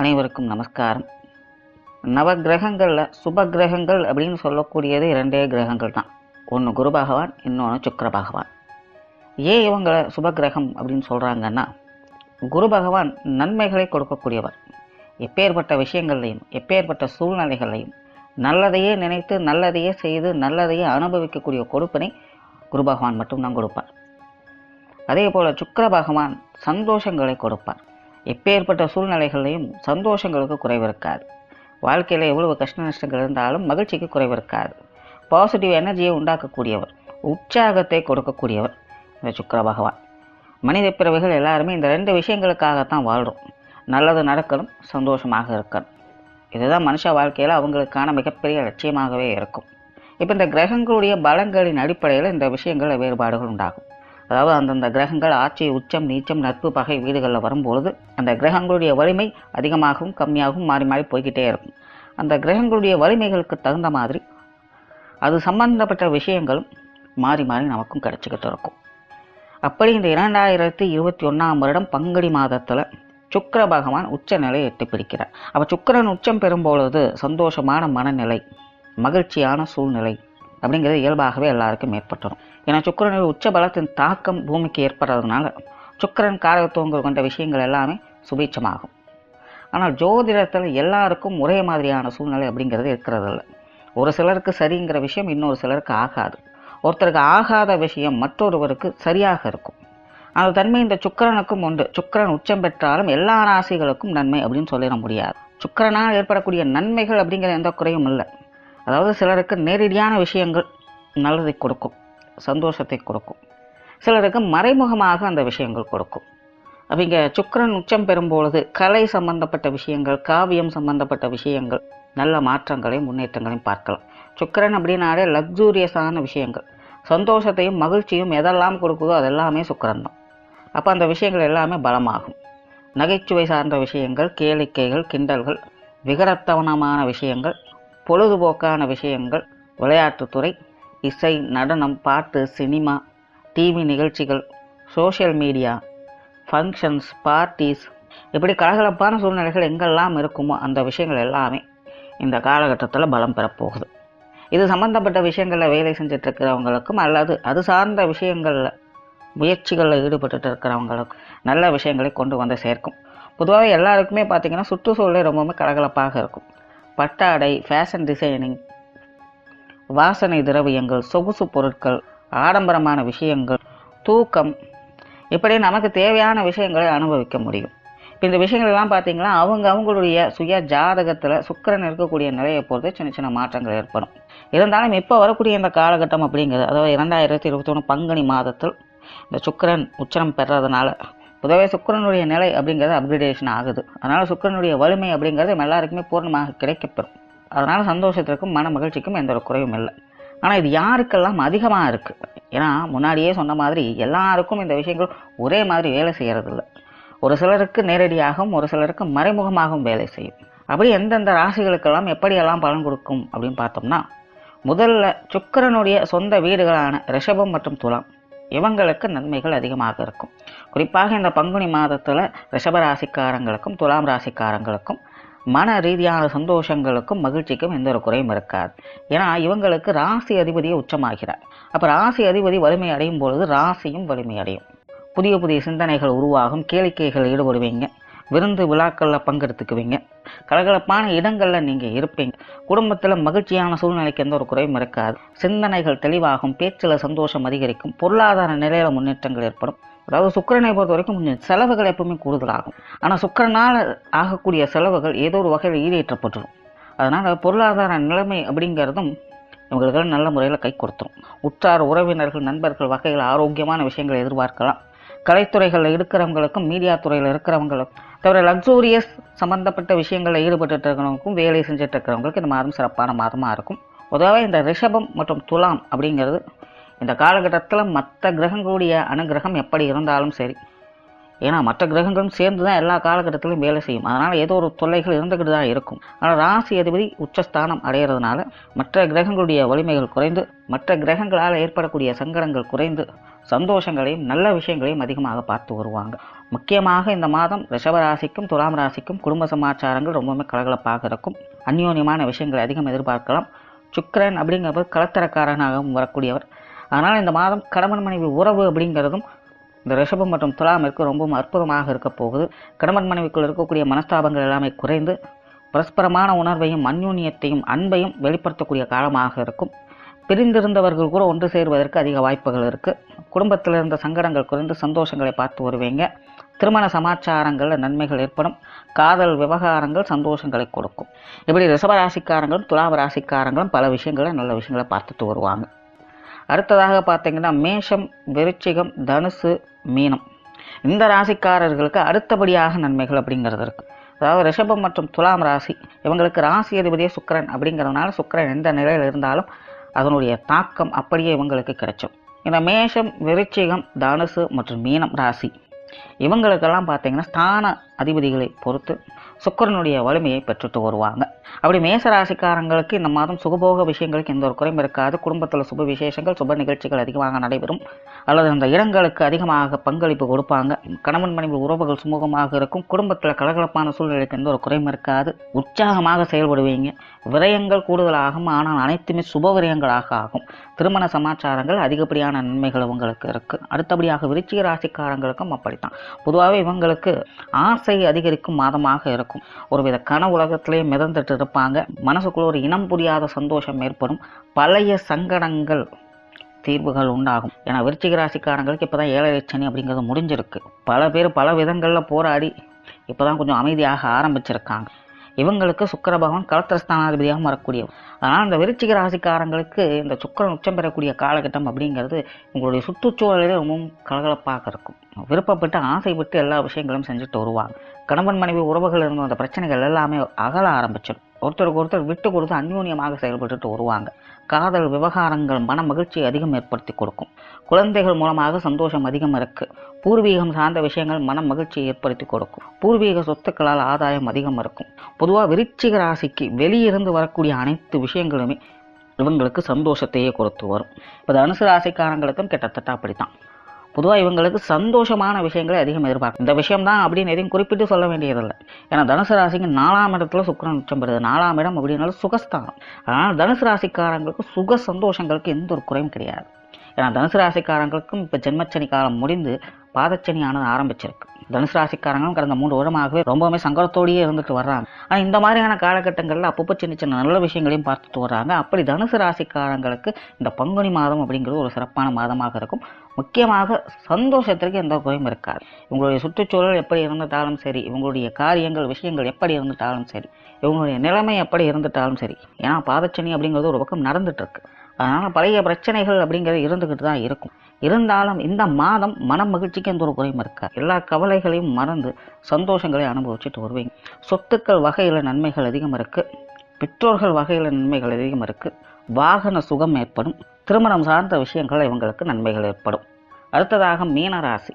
அனைவருக்கும் நமஸ்காரம். நவ கிரகங்களில் சுப கிரகங்கள் அப்படின்னு சொல்லக்கூடியது இரண்டே கிரகங்கள் தான். ஒன்று குரு பகவான் இன்னொன்று சுக்கர பகவான். ஏன் இவங்களை சுப கிரகம் அப்படின்னு சொல்கிறாங்கன்னா குரு பகவான் நன்மைகளை கொடுக்கக்கூடியவர். எப்பேற்பட்ட விஷயங்கள்லையும் எப்பேற்பட்ட சூழ்நிலைகளையும் நல்லதையே நினைத்து நல்லதையே செய்து நல்லதையே அனுபவிக்கக்கூடிய கொடுப்பினை குரு பகவான் மட்டும்தான் கொடுப்பார். அதே போல் சுக்கர பகவான் சந்தோஷங்களை கொடுப்பார். எப்பேற்பட்ட சூழ்நிலைகளையும் சந்தோஷங்களுக்கு குறைவு இருக்காது வாழ்க்கையில் எவ்வளவு கஷ்ட நஷ்டங்கள் இருந்தாலும் மகிழ்ச்சிக்கு குறைவு இருக்காது பாசிட்டிவ் எனர்ஜியை உண்டாக்கக்கூடியவர் உற்சாகத்தை கொடுக்கக்கூடியவர் இந்த சுக்கர பகவான். மனித பிறவைகள் எல்லாருமே இந்த ரெண்டு விஷயங்களுக்காகத்தான் வாழ்கிறோம் நல்லது நடக்கணும் சந்தோஷமாக இருக்கணும். இதுதான் மனுஷ வாழ்க்கையில் அவங்களுக்கான மிகப்பெரிய லட்சியமாகவே இருக்கும். இப்போ இந்த கிரகங்களுடைய பலங்களின் அடிப்படையில் இந்த விஷயங்களில் வேறுபாடுகள் உண்டாகும். அதாவது அந்தந்த கிரகங்கள் ஆட்சி உச்சம் நீச்சம் நட்பு பகை வீடுகளில் வரும்பொழுது அந்த கிரகங்களுடைய வலிமை அதிகமாகவும் கம்மியாகவும் மாறி மாறி போய்கிட்டே இருக்கும். அந்த கிரகங்களுடைய வலிமைகளுக்கு தகுந்த மாதிரி அது சம்பந்தப்பட்ட விஷயங்களும் மாறி மாறி நமக்கும் கிடச்சிக்கிட்டு இருக்கும். அப்படி இந்த இரண்டாயிரத்தி இருபத்தி ஒன்றாம் வருடம் பங்குனி மாதத்தில் சுக்கர பகவான் உச்ச நிலையை எட்டி பிடிக்கிறார். அப்போ சுக்கிரன் உச்சம் பெறும்பொழுது சந்தோஷமான மனநிலை மகிழ்ச்சியான சூழ்நிலை அப்படிங்கிறது இயல்பாகவே எல்லாருக்கும் ஏற்பட்டுரும். ஏன்னா சுக்கரனுடைய உச்ச பலத்தின் தாக்கம் பூமிக்கு ஏற்படுறதுனால சுக்கிரன் காரகத்துவங்கள் கொண்ட விஷயங்கள் எல்லாமே சுபீட்சமாகும். ஆனால் ஜோதிடத்தில் எல்லாருக்கும் ஒரே மாதிரியான சூழ்நிலை அப்படிங்கிறது இருக்கிறதில்ல. ஒரு சிலருக்கு சரிங்கிற விஷயம் இன்னொரு சிலருக்கு ஆகாது. ஒருத்தருக்கு ஆகாத விஷயம் மற்றொருவருக்கு சரியாக இருக்கும். அந்த தன்மை இந்த சுக்கிரனுக்கும் உண்டு. சுக்கிரன் உச்சம் பெற்றாலும் எல்லா ராசிகளுக்கும் நன்மை அப்படின்னு சொல்லிட முடியாது. சுக்கிரனால் ஏற்படக்கூடிய நன்மைகள் அப்படிங்கிற எந்த குறையும் இல்லை. அதாவது சிலருக்கு நேரடியான விஷயங்கள் நல்லதை கொடுக்கும் சந்தோஷத்தை கொடுக்கும். சிலருக்கு மறைமுகமாக அந்த விஷயங்கள் கொடுக்கும். அவங்க சுக்கரன் சுக்கிரன் உச்சம் பெறும்பொழுது கலை சம்பந்தப்பட்ட விஷயங்கள் காவியம் சம்பந்தப்பட்ட விஷயங்கள் நல்ல மாற்றங்களையும் முன்னேற்றங்களையும் பார்க்கலாம். சுக்கரன் அப்படின்னாலே லக்ஸூரியஸான விஷயங்கள். சந்தோஷத்தையும் மகிழ்ச்சியும் எதெல்லாம் கொடுக்குதோ அதெல்லாமே சுக்கரன் தான். அப்போ அந்த விஷயங்கள் எல்லாமே பலமாகும். நகைச்சுவை சார்ந்த விஷயங்கள் கேளிக்கைகள் கிண்டல்கள் விகரத்தவனமான விஷயங்கள் பொழுதுபோக்கான விஷயங்கள் விளையாட்டுத்துறை இசை நடனம் பாட்டு சினிமா டிவி நிகழ்ச்சிகள் சோஷியல் மீடியா ஃபங்க்ஷன்ஸ் பார்ட்டிஸ் இப்படி கலகலப்பான சூழ்நிலைகள் எங்கெல்லாம் இருக்குமோ அந்த விஷயங்கள் எல்லாமே இந்த காலகட்டத்தில் பலம் பெறப்போகுது இது சம்பந்தப்பட்ட விஷயங்களில் வேலை செஞ்சிட்ருக்கிறவங்களுக்கும் அல்லது அது சார்ந்த விஷயங்களில் முயற்சிகளில் ஈடுபட்டுட்டு இருக்கிறவங்களுக்கும் நல்ல விஷயங்களை கொண்டு வந்து சேர்க்கும். பொதுவாகவே எல்லாருக்குமே பார்த்திங்கன்னா சுற்றுச்சூழல் ரொம்பவுமே கலகலப்பாக இருக்கும். பட்டாடை ஃபேஷன் டிசைனிங் வாசனை திரவியங்கள் சொகுசு பொருட்கள் ஆடம்பரமான விஷயங்கள் தூக்கம். இப்படி நமக்கு தேவையான விஷயங்களை அனுபவிக்க முடியும். இப்போ இந்த விஷயங்கள்லாம் பார்த்தீங்கன்னா அவங்க அவங்களுடைய சுய ஜாதகத்தில் சுக்கரன் இருக்கக்கூடிய நிலையை பொறுத்து சின்ன சின்ன மாற்றங்கள் ஏற்படும். இருந்தாலும் இப்போ வரக்கூடிய இந்த காலகட்டம் அப்படிங்கிறது அதாவது இரண்டாயிரத்தி இருபத்தி ஒன்று பங்குனி மாதத்தில் இந்த சுக்கரன் உச்சரம் பெறதுனால பொதுவாக சுக்கிரனுடைய நிலை அப்படிங்கிறது அப்கிரேடேஷன் ஆகுது. அதனால் சுக்கரனுடைய வலிமை அப்படிங்கிறது எல்லாருக்குமே பூர்ணமாக கிடைக்கப்பெறும். அதனால் சந்தோஷத்திற்கும் மன மகிழ்ச்சிக்கும் எந்த ஒரு குறைவும் இல்லை. ஆனால் இது யாருக்கெல்லாம் அதிகமாக இருக்குது ஏன்னா முன்னாடியே சொன்ன மாதிரி எல்லாருக்கும் இந்த விஷயங்கள் ஒரே மாதிரி வேலை செய்கிறதில்ல ஒரு சிலருக்கு நேரடியாகவும் ஒரு சிலருக்கு மறைமுகமாகவும் வேலை செய்யும். அப்படி எந்தெந்த ராசிகளுக்கெல்லாம் எப்படியெல்லாம் பலன் கொடுக்கும் அப்படின்னு பார்த்தோம்னா முதல்ல சுக்கரனுடைய சொந்த வீடுகளான ரிஷபம் மற்றும் துலாம். இவங்களுக்கு நன்மைகள் அதிகமாக இருக்கும். குறிப்பாக இந்த பங்குனி மாதத்தில் ரிஷப ராசிக்காரங்களுக்கும் துலாம் ராசிக்காரங்களுக்கும் மன ரீதியான சந்தோஷங்களுக்கும் மகிழ்ச்சிக்கும் எந்த ஒரு குறையும் இருக்காது. ஏன்னா இவங்களுக்கு ராசி அதிபதியை உச்சமாகிறார். அப்போ ராசி அதிபதி வலிமை அடையும் பொழுது ராசியும் வலிமை அடையும். புதிய புதிய சிந்தனைகள் உருவாகும் கேளிக்கைகள் ஈடுபடுவீங்க. விருந்து விழாக்களில் பங்கெடுத்துக்குவீங்க. கலகலப்பான இடங்களில் நீங்கள் இருப்பீங்க. குடும்பத்தில் மகிழ்ச்சியான சூழ்நிலைக்கு எந்த ஒரு குறையும் இருக்காது. சிந்தனைகள் தெளிவாகும் பேச்சில் சந்தோஷம் அதிகரிக்கும் பொருளாதார நிலையில் முன்னேற்றங்கள் ஏற்படும். அதாவது சுக்கரனை பொறுத்த வரைக்கும் கொஞ்சம் செலவுகள் எப்பவுமே கூடுதலாகும். ஆனால் சுக்கரனால் ஆகக்கூடிய செலவுகள் ஏதோ ஒரு வகையில் ஈடேற்றப்பட்டுரும். அதனால் பொருளாதார நிலைமை அப்படிங்கிறதும் இவங்களுக்கு நல்ல முறையில் கை கொடுத்துரும். உற்றார் உறவினர்கள் நண்பர்கள் வகையில் ஆரோக்கியமான விஷயங்களை எதிர்பார்க்கலாம். கலைத்துறைகளில் இருக்கிறவங்களுக்கும் மீடியா துறையில் இருக்கிறவங்களுக்கும் தவிர லக்ஸூரியஸ் சம்மந்தப்பட்ட விஷயங்களில் ஈடுபட்டு இருக்கிறவங்களுக்கும் வேலை செஞ்சுட்டு இருக்கிறவங்களுக்கு இந்த மாதம் சிறப்பான மாதமாக இருக்கும். பொதுவாக இந்த ரிஷபம் மற்றும் துலாம் அப்படிங்கிறது இந்த காலகட்டத்தில் மற்ற கிரகங்களுடைய அனுகிரகம் எப்படி இருந்தாலும் சரி. ஏன்னா மற்ற கிரகங்களும் சேர்ந்து தான் எல்லா காலகட்டத்திலும் வேலை செய்யும். அதனால் ஏதோ ஒரு தொல்லைகள் இருந்துக்கிட்டு தான் இருக்கும். ஆனால் ராசி அதிபதி உச்சஸ்தானம் அடைகிறதுனால மற்ற கிரகங்களுடைய வலிமைகள் குறைந்து மற்ற கிரகங்களால் ஏற்படக்கூடிய சங்கடங்கள் குறைந்து சந்தோஷங்களையும் நல்ல விஷயங்களையும் அதிகமாக பார்த்து வருவாங்க. முக்கியமாக இந்த மாதம் ரிஷபராசிக்கும் துலாம் ராசிக்கும் குடும்ப சமாச்சாரங்கள் ரொம்பவுமே கலகலப்பாக இருக்கும். அந்யோன்யமான விஷயங்களை அதிகம் எதிர்பார்க்கலாம். சுக்கரன் அப்படிங்கிறவர் கலத்தரக்காரனாகவும் வரக்கூடியவர். அதனால் இந்த மாதம் கணவன் மனைவி உறவு அப்படிங்கிறதும் இந்த ரிஷபம் மற்றும் துலாமிற்கு ரொம்பவும் அற்புதமாக இருக்க போகுது. கணவன் மனைவிக்குள் இருக்கக்கூடிய மனஸ்தாபங்கள் எல்லாமே குறைந்து பரஸ்பரமான உணர்வையும் அந்யூன்யத்தையும் அன்பையும் வெளிப்படுத்தக்கூடிய காலமாக இருக்கும். பிரிந்திருந்தவர்கள் கூட ஒன்று சேருவதற்கு அதிக வாய்ப்புகள் இருக்குது குடும்பத்தில் இருந்த சங்கடங்கள் குறைந்து சந்தோஷங்களை பார்த்து வருவீங்க. திருமண சமாச்சாரங்களில் நன்மைகள் ஏற்படும். காதல் விவகாரங்கள் சந்தோஷங்களை கொடுக்கும். இப்படி ரிஷபராசிக்காரங்களும் துலாப ராசிக்காரங்களும் பல விஷயங்களை நல்ல விஷயங்களை பார்த்துட்டு வருவாங்க. அடுத்ததாக பார்த்தீங்கன்னா மேஷம் விருச்சிகம் தனுசு மீனம். இந்த ராசிக்காரர்களுக்கு அடுத்தபடியாக நன்மைகள் அப்படிங்கிறது இருக்கு. அதாவது ரிஷபம் மற்றும் துலாம் ராசி இவங்களுக்கு ராசி அதிபதியே சுக்கரன் அப்படிங்கிறதுனால சுக்கரன் எந்த நிலையில் இருந்தாலும் அதனுடைய தாக்கம் அப்படியே இவங்களுக்கு கிடைச்சும். இந்த மேஷம் விருச்சிகம் தனுசு மற்றும் மீனம் ராசி. இவங்களுக்கெல்லாம் பார்த்தீங்கன்னா ஸ்தான அதிபதிகளை பொறுத்து சுக்கிரனுடைய வலிமையை பெற்றுட்டு வருவாங்க அப்படி மேச ராசிக்காரங்களுக்கு இந்த மாதம் சுகபோக விஷயங்களுக்கு எந்த ஒரு குறையும் இருக்காது. குடும்பத்தில் சுப விசேஷங்கள் சுப நிகழ்ச்சிகள் அதிகமாக நடைபெறும். அல்லது அந்த இடங்களுக்கு அதிகமாக பங்களிப்பு கொடுப்பாங்க. கணவன் மனைவி உறவுகள் சுமூகமாக இருக்கும். குடும்பத்தில் கலகலப்பான சூழ்நிலைக்கு எந்த ஒரு குறையும் இருக்காது. உற்சாகமாக செயல்படுவீங்க. விரயங்கள் கூடுதலாகும். ஆனால் அனைத்துமே சுப விரயங்களாக ஆகும். திருமண சமாச்சாரங்கள் அதிகப்படியான நன்மைகள் உங்களுக்கு இருக்குது அடுத்தபடியாக விருச்சிக ராசிக்காரங்களுக்கும் அப்படித்தான். பொதுவாகவே இவங்களுக்கு ஆசை அதிகரிக்கும் மாதமாக இருக்கும். ஒருவித கன உலகத்திலே மிதந்துட்டு இருப்பாங்க. மனசுக்குள்ள ஒரு இனம் புரியாத சந்தோஷம் ஏற்படும். பழைய சங்கடங்கள் தீர்வுகள் உண்டாகும். ஏன்னா விருச்சிக ராசிக்காரங்களுக்கு இப்போதான் ஏழரை சனி அப்படிங்கிறது முடிஞ்சிருக்கு. பல பேர் பல விதங்களில் போராடி இப்போதான் கொஞ்சம் அமைதியாக ஆரம்பிச்சிருக்காங்க. இவங்களுக்கு சுக்கர பகவான் கலத்திரஸ்தானாதிபதியாகவும் வரக்கூடியவர் ஆனால் அந்த விருச்சிக ராசிக்காரங்களுக்கு இந்த சுக்கரன் உச்சம் பெறக்கூடிய காலகட்டம் அப்படிங்கிறது உங்களுடைய சுற்றுச்சூழலிலே ரொம்பவும் கலகலப்பாக இருக்கும். விருப்பப்பட்டு ஆசைப்பட்டு எல்லா விஷயங்களும் செஞ்சுட்டு வருவாங்க. கணவன் மனைவி உறவுகள் இருந்த அந்த பிரச்சனைகள் எல்லாமே அகல ஆரம்பிச்சிடும். ஒருத்தருக்கு ஒருத்தர் விட்டு கொடுத்து அந்யோன்யமாக செயல்பட்டுட்டு வருவாங்க. காதல் விவகாரங்கள் மன மகிழ்ச்சியை அதிகம் ஏற்படுத்தி கொடுக்கும். குழந்தைகள் மூலமாக சந்தோஷம் அதிகம் இருக்கு. பூர்வீகம் சார்ந்த விஷயங்கள் மன மகிழ்ச்சியை ஏற்படுத்தி கொடுக்கும். பூர்வீக சொத்துக்களால் ஆதாயம் அதிகம் இருக்கும். பொதுவாக விருச்சிக ராசிக்கு வெளியிருந்து வரக்கூடிய அனைத்து விஷயங்களுமே இவங்களுக்கு சந்தோஷத்தையே கொடுத்து வரும். இப்போ தனுசு ராசிக்காரங்களுக்கும் கிட்டத்தட்ட அப்படித்தான். பொதுவாக இவங்களுக்கு சந்தோஷமான விஷயங்களை அதிகம் எதிர்பார்க்கும். இந்த விஷயம் தான் அப்படின்னு எதையும் குறிப்பிட்டு சொல்ல வேண்டியதில்லை. ஏன்னா தனுசு ராசிக்கு நாலாம் இடத்துல சுக்கரன் உச்சம் பெறுது. நாலாம் இடம் அப்படின்னாலும் சுகஸ்தானம். அதனால் தனுசு ராசிக்காரங்களுக்கு சுக சந்தோஷங்களுக்கு எந்த ஒரு குறையும் கிடையாது. ஏன்னா தனுசு ராசிக்காரங்களுக்கும் இப்போ ஜென்மச்சனி காலம் முடிந்து பாதச்சனி ஆனது ஆரம்பிச்சிருக்கு. தனுசு ராசிக்காரங்களும் கடந்த மூன்று வருடமாகவே ரொம்பவுமே சங்கடத்தோடையே இருந்துட்டு வர்றாங்க. ஆனால் இந்த மாதிரியான காலகட்டங்களில் அப்பப்போ சின்ன சின்ன நல்ல விஷயங்களையும் பார்த்துட்டு வர்றாங்க. அப்படி தனுசு ராசிக்காரங்களுக்கு இந்த பங்குனி மாதம் அப்படிங்கிறது ஒரு சிறப்பான மாதமாக இருக்கும். முக்கியமாக சந்தோஷத்திற்கு எந்த குறையும் இருக்காது. இவங்களுடைய சுற்றுச்சூழல் எப்படி இருந்துட்டாலும் சரி இவங்களுடைய காரியங்கள் விஷயங்கள் எப்படி இருந்துட்டாலும் சரி இவங்களுடைய நிலைமை எப்படி இருந்துட்டாலும் சரி ஏன்னா பாதச்சனி அப்படிங்கிறது ஒரு பக்கம் நடந்துட்டுருக்கு. அதனால் பழைய பிரச்சனைகள் அப்படிங்கிறது இருந்துக்கிட்டு தான் இருக்கும். இருந்தாலும் இந்த மாதம் மன மகிழ்ச்சிக்கு எந்த ஒரு குறையும் இருக்கா எல்லா கவலைகளையும் மறந்து சந்தோஷங்களை அனுபவிச்சுட்டு வருவீங்க. சொத்துக்கள் வகையில் நன்மைகள் அதிகம் இருக்குது பெற்றோர்கள் வகையில் நன்மைகள் அதிகம் இருக்குது வாகன சுகம் ஏற்படும். திருமணம் சார்ந்த விஷயங்கள் இவங்களுக்கு நன்மைகள் ஏற்படும். அடுத்ததாக மீனராசி.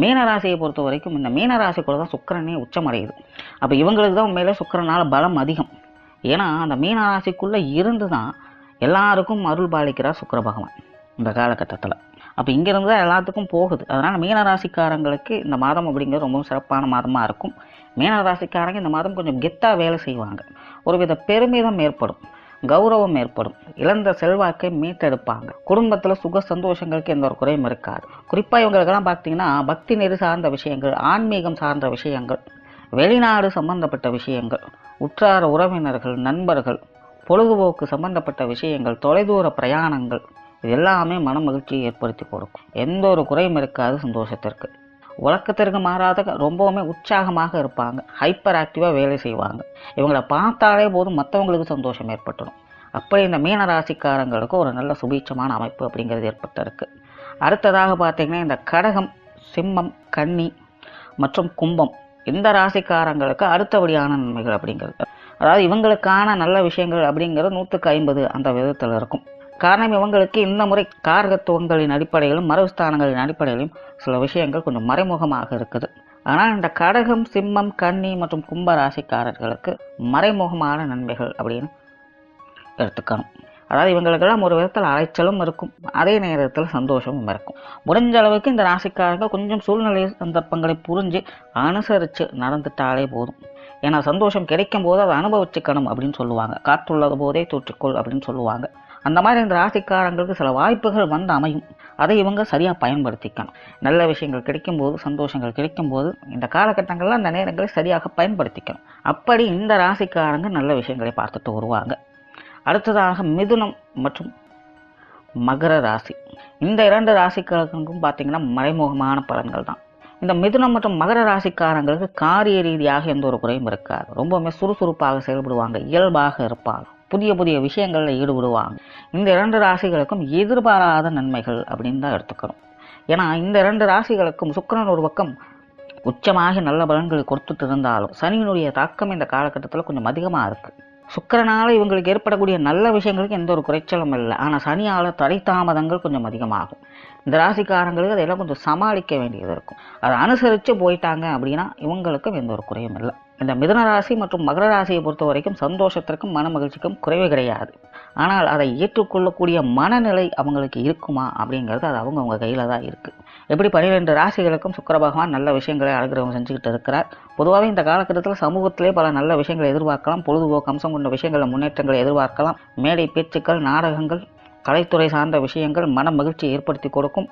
மீனராசியை பொறுத்த வரைக்கும் இந்த மீனராசிக்குள்ள தான் சுக்கிரனே உச்சமடையுது. அப்போ இவங்களுக்கு தான் உண்மையிலே சுக்கரனால் பலம் அதிகம். ஏன்னா அந்த மீனராசிக்குள்ளே இருந்து தான் எல்லாருக்கும் அருள் பாலிக்கிறார் சுக்கர பகவான் இந்த காலகட்டத்தில். அப்போ இங்கேருந்து தான் எல்லாத்துக்கும் போகுது. அதனால் மீனராசிக்காரங்களுக்கு இந்த மாதம் அப்படிங்கிறது ரொம்பவும் சிறப்பான மாதமாக இருக்கும். மீனராசிக்காரங்க இந்த மாதம் கொஞ்சம் கெத்தாக வேலை செய்வாங்க. ஒருவித பெருமிதம் ஏற்படும். கௌரவம் ஏற்படும். இழந்த செல்வாக்கை மீட்டெடுப்பாங்க. குடும்பத்தில் சுக சந்தோஷங்களுக்கு எந்த ஒரு குறையும் இருக்காது. குறிப்பாக இவங்களுக்கெல்லாம் பார்த்தீங்கன்னா பக்தி நெறி சார்ந்த விஷயங்கள் ஆன்மீகம் சார்ந்த விஷயங்கள் வெளிநாடு சம்பந்தப்பட்ட விஷயங்கள் உற்றார உறவினர்கள் நண்பர்கள் பொழுதுபோக்கு சம்பந்தப்பட்ட விஷயங்கள் தொலைதூர பிரயாணங்கள் இது எல்லாமே மன மகிழ்ச்சியை ஏற்படுத்தி கொடுக்கும். எந்த ஒரு குறையும் இருக்காது சந்தோஷத்திற்கு. உலகத்திற்கு மாறாத ரொம்பவுமே உற்சாகமாக இருப்பாங்க. ஹைப்பர் ஆக்டிவாக வேலை செய்வாங்க. இவங்களை பார்த்தாலே போதும் மற்றவங்களுக்கு சந்தோஷம் ஏற்பட்டுடும். அப்படி இந்த மீன ராசிக்காரங்களுக்கு ஒரு நல்ல சுபீட்சமான அமைப்பு அப்படிங்கிறது ஏற்பட்டிருக்கு. அடுத்ததாக பார்த்திங்கன்னா இந்த கடகம் சிம்மம் கன்னி மற்றும் கும்பம் இந்த ராசிக்காரங்களுக்கு அடுத்தபடியான நன்மைகள் அப்படிங்கிறது. அதாவது இவங்களுக்கான நல்ல விஷயங்கள் அப்படிங்கிறது நூற்றுக்கு ஐம்பது அந்த விதத்தில் இருக்கும். காரணம் இவங்களுக்கு இந்த முறை காரகத்துவங்களின் அடிப்படையிலும் மரபுஸ்தானங்களின் அடிப்படையிலும் சில விஷயங்கள் கொஞ்சம் மறைமுகமாக இருக்குது. ஆனால் இந்த கடகம் சிம்மம் கன்னி மற்றும் கும்ப ராசிக்காரர்களுக்கு மறைமுகமான நன்மைகள் அப்படின்னு எடுத்துக்கணும். அதாவது இவங்களுக்கெல்லாம் ஒரு விதத்தில் அலைச்சலும் இருக்கும். அதே நேரத்தில் சந்தோஷமும் இருக்கும். முடிஞ்ச அளவுக்கு இந்த ராசிக்காரங்க கொஞ்சம் சூழ்நிலை சந்தர்ப்பங்களை புரிஞ்சு அனுசரித்து நடந்துட்டாலே போதும். ஏன்னா சந்தோஷம் கிடைக்கும் போது அதை அனுபவிச்சுக்கணும் அப்படின்னு சொல்லுவாங்க. காற்றுள்ளது போதே தூற்றிக்கொள் அப்படின்னு சொல்லுவாங்க. அந்த மாதிரி இந்த ராசிக்காரங்களுக்கு சில வாய்ப்புகள் வந்து அமையும். அதை இவங்க சரியாக பயன்படுத்திக்கணும். நல்ல விஷயங்கள் கிடைக்கும்போது சந்தோஷங்கள் கிடைக்கும்போது இந்த காலகட்டங்களில் அந்த நேரங்களை சரியாக பயன்படுத்திக்கணும். அப்படி இந்த ராசிக்காரங்க நல்ல விஷயங்களை பார்த்துட்டு வருவாங்க. அடுத்ததாக மிதுனம் மற்றும் மகர ராசி. இந்த இரண்டு ராசிக்காரங்களுக்கும் பார்த்தீங்கன்னா மறைமுகமான பலன்கள் தான். இந்த மிதுனம் மற்றும் மகர ராசிக்காரங்களுக்கு காரிய ரீதியாக எந்த ஒரு குறையும் இருக்காது. ரொம்பவுமே சுறுசுறுப்பாக செயல்படுவாங்க. இயல்பாக இருப்பாங்க. புதிய புதிய விஷயங்களில் ஈடுபடுவாங்க. இந்த இரண்டு ராசிகளுக்கும் எதிர்பாராத நன்மைகள் அப்படின்னு தான் எடுத்துக்கணும் ஏன்னா இந்த இரண்டு ராசிகளுக்கும் சுக்கிரன் ஒரு பக்கம் உச்சமாகி நல்ல பலன்களை கொடுத்துட்டு இருந்தாலும் சனியினுடைய தாக்கம் இந்த காலகட்டத்தில் கொஞ்சம் அதிகமாக இருக்குது சுக்கரனால் இவங்களுக்கு ஏற்படக்கூடிய நல்ல விஷயங்களுக்கு எந்த ஒரு குறைச்சலும் இல்லை. ஆனால் சனியால் தடை தாமதங்கள் கொஞ்சம் அதிகமாகும். இந்த ராசிக்காரங்களுக்கு அதெல்லாம் கொஞ்சம் சமாளிக்க வேண்டியது இருக்கும். அதை அனுசரித்து போயிட்டாங்க அப்படின்னா இவங்களுக்கும் எந்த ஒரு குறையும் இல்லை. இந்த மிதன ராசி மற்றும் மகர ராசியை பொறுத்த வரைக்கும் சந்தோஷத்திற்கும் மன மகிழ்ச்சிக்கும் குறைவு கிடையாது. ஆனால் அதை ஏற்றுக்கொள்ளக்கூடிய மனநிலை அவங்களுக்கு இருக்குமா அப்படிங்கிறது அது அவங்கவுங்க கையில் தான் இருக்குது எப்படி பன்னிரெண்டு ராசிகளுக்கும் சுக்கர பகவான் நல்ல விஷயங்களை அனுகிரகம் செஞ்சுக்கிட்டு இருக்கிறார். பொதுவாகவே இந்த காலகட்டத்தில் சமூகத்திலே பல நல்ல விஷயங்களை எதிர்பார்க்கலாம். பொழுதுபோக்கு அம்சம் கொண்ட விஷயங்களை முன்னேற்றங்களை எதிர்பார்க்கலாம். மேடை பேச்சுக்கள் நாடகங்கள் கலைத்துறை சார்ந்த விஷயங்கள் மன மகிழ்ச்சியை ஏற்படுத்தி கொடுக்கும்.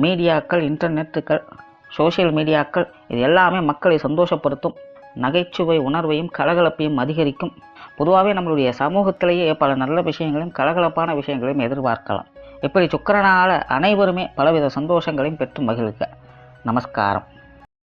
மீடியாக்கள் இன்டர்நெட்டுகள் சோஷியல் மீடியாக்கள் இது எல்லாமே மக்களை சந்தோஷப்படுத்தும். நகைச்சுவை உணர்வையும் கலகலப்பையும் அதிகரிக்கும். பொதுவாகவே நம்மளுடைய சமூகத்திலேயே பல நல்ல விஷயங்களையும் கலகலப்பான விஷயங்களையும் எதிர்பார்க்கலாம். இப்படி சுக்கரனால் அனைவருமே பலவித சந்தோஷங்களையும் பெற்று மகிழ்க. நமஸ்காரம்.